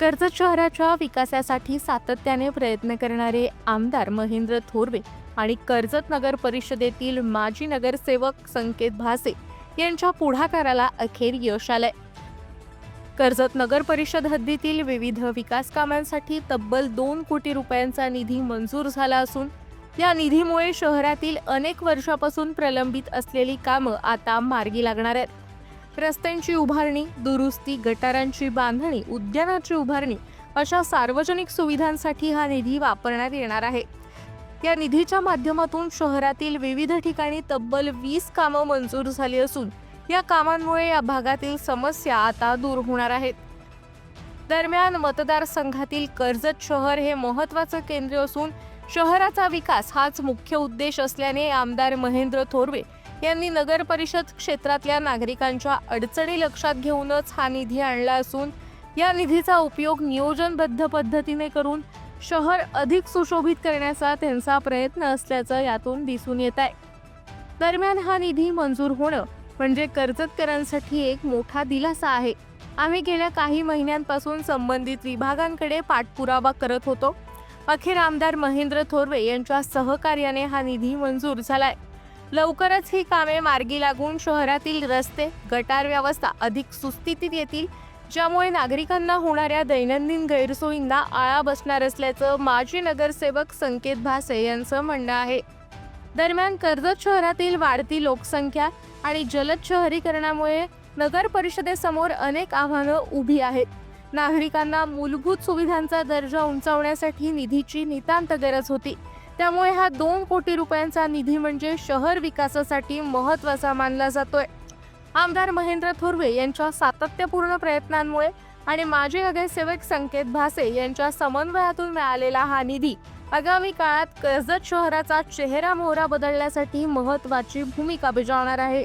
कर्जत शहराच्या विकासासाठी सातत्याने प्रयत्न करणारे आमदार महेंद्र थोरवे आणि कर्जत नगर परिषदेतील माजी नगरसेवक संकेत भासे यांच्या पुढाकाराला अखेर यश आलंय. कर्जत नगर परिषद हद्दीतील विविध विकास कामांसाठी तब्बल दोन कोटी रुपयांचा निधी मंजूर झाला असून या निधीमुळे शहरातील अनेक वर्षापासून प्रलंबित असलेली कामं आता मार्गी लागणार आहेत. रस्त्यांची उभारणी दुरुस्ती गटारांची बांधणी उद्यानाची उभारणी अशा सार्वजनिक सुविधांसाठी हा निधी वापरण्यात येणार आहे. या निधीच्या माध्यमातून शहरातील विविध ठिकाणी तब्बल वीस कामं मंजूर झाली असून या कामांमुळे या भागातील समस्या आता दूर होणार आहेत. दरम्यान मतदारसंघातील कर्जत शहर हे महत्वाचं केंद्र असून शहराचा विकास हाच मुख्य उद्देश असल्याने आमदार महेंद्र थोरवे यांनी नगर परिषद क्षेत्रातल्या नागरिकांच्या अडचणी लक्षात घेऊनच हा निधी आणला असून या निधीचा उपयोग नियोजनबद्ध पद्धतीने करून शहर अधिक सुशोभित करण्याचा त्यांचा प्रयत्न असल्याचं यातून दिसून येत आहे. दरम्यान हा निधी मंजूर होणं म्हणजे कर्जतकरांसाठी एक मोठा दिलासा आहे. आम्ही गेल्या काही महिन्यांपासून संबंधित विभागांकडे पाठपुरावा करत होतो. अखेर आमदार महेंद्र थोरवे यांच्या सहकार्याने हा निधी मंजूर झालाय. लवकरच ही कामे मार्गी लागून शहरातील रस्ते गटार व्यवस्था अधिक सुस्थितीत येतील ज्यामुळे नागरिकांना होणाऱ्या दैनंदिन गैरसोयींना आळा बसणार असल्याचं माजी नगरसेवक संकेत भासे यांचं म्हणणं आहे. दरम्यान कर्जत शहरातील वाढती लोकसंख्या आणि जलद शहरीकरणामुळे नगर परिषदेसमोर अनेक आव्हानं उभी आहेत. नागरिकांना मूलभूत सुविधांचा दर्जा उंचावण्यासाठी निधीची नितांत गरज होती. त्यामुळे हा दोन कोटी रुपयांचा निधी म्हणजे शहर विकासासाठी महत्त्वाचा मानला जातोय. आमदार महेंद्र थोरवे यांच्या सातत्यपूर्ण प्रयत्नांमुळे आणि माजी नगरसेवक संकेत भासे यांच्या समन्वयातून मिळालेला हा निधी आगामी काळात कर्जत शहराचा चेहरा मोहरा बदलण्यासाठी महत्वाची भूमिका बजावणार आहे.